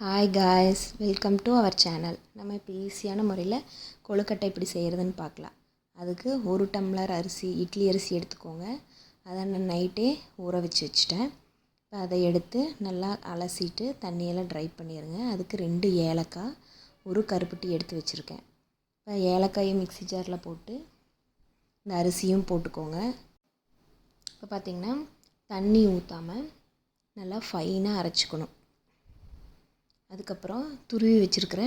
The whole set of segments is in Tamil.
Hi guys welcome to our channel நம்ம இப்போ ஈஸியான முறையில் கொழுக்கட்டை எப்படி செய்கிறதுன்னு பார்க்கலாம். அதுக்கு ஒரு டம்ளர் அரிசி இட்லி அரிசி எடுத்துக்கோங்க. அதை நான் நைட்டே ஊற வச்சு வச்சுட்டேன். இப்போ அதை எடுத்து நல்லா அலசிட்டு தண்ணியெல்லாம் ட்ரை பண்ணிடுங்க அதுக்கு ரெண்டு ஏலக்காய் ஒரு கருப்பட்டி எடுத்து வச்சுருக்கேன். இப்போ ஏலக்காயும் மிக்ஸி ஜாரில் போட்டு இந்த அரிசியும் போட்டுக்கோங்க. இப்போ பார்த்திங்கன்னா தண்ணி ஊற்றாமல் நல்லா ஃபைனாக அரைச்சிக்கணும். அதுக்கப்புறம் துருவி வச்சுருக்கிற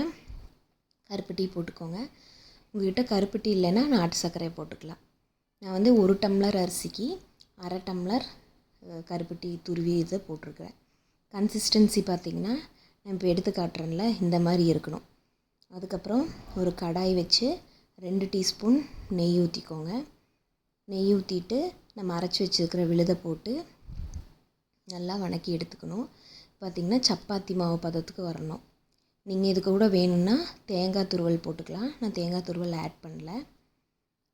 கருப்பட்டி போட்டுக்கோங்க. உங்கள்கிட்ட கருப்பட்டி இல்லைன்னா நாட்டு சர்க்கரையை போட்டுக்கலாம். நான் வந்து ஒரு டம்ளர் அரிசிக்கு அரை டம்ளர் கருப்பட்டி துருவி இதை போட்டிருக்கிறேன். கன்சிஸ்டன்சி பார்த்திங்கன்னா நான் இப்போ எடுத்து காட்டுறேன்ல இந்த மாதிரி இருக்கணும். அதுக்கப்புறம் ஒரு கடாய் வச்சு ரெண்டு டீஸ்பூன் நெய் ஊற்றிக்கோங்க நெய் ஊற்றிட்டு நம்ம அரைச்சி வச்சுருக்கிற விழுதை போட்டு நல்லா வணக்கி எடுத்துக்கணும். பார்த்திங்கன்னா சப்பாத்தி மாவு பதத்துக்கு வரணும். நீங்கள் இது கூட வேணும்னா தேங்காய் துருவல் போட்டுக்கலாம். நான் தேங்காய் துருவல் ஆட் பண்ணல.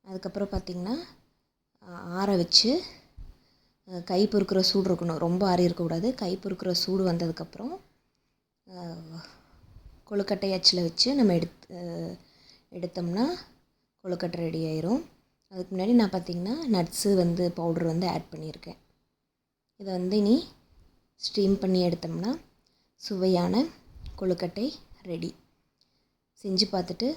அதுக்கப்புறம் பார்த்திங்கன்னா ஆற வச்சு கை பொறுக்கிற சூடு இருக்கணும். ரொம்ப ஆறி இருக்கக்கூடாது கை பொறுக்கிற சூடு வந்ததுக்கப்புறம் கொழுக்கட்டை அச்சில் வச்சு நம்ம எடுத்து எடுத்தோம்னா கொழுக்கட்டை ரெடி ஆயிரும். அதுக்கு முன்னாடி நான் பார்த்திங்கன்னா நட்ஸு வந்து பவுடர் வந்து ஆட் பண்ணியிருக்கேன். இதை வந்து நீ ஸ்டீம் பண்ணி எடுத்தோம்னா சுவையான கொழுக்கட்டை ரெடி. செஞ்சு பார்த்துட்டு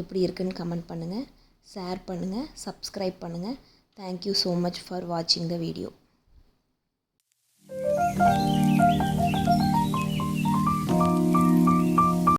எப்படி இருக்குன்னு கமெண்ட் பண்ணுங்கள் ஷேர் பண்ணுங்கள் சப்ஸ்கிரைப் பண்ணுங்கள் தேங்க்யூ ஸோ மச் ஃபார் வாட்சிங் த வீடியோ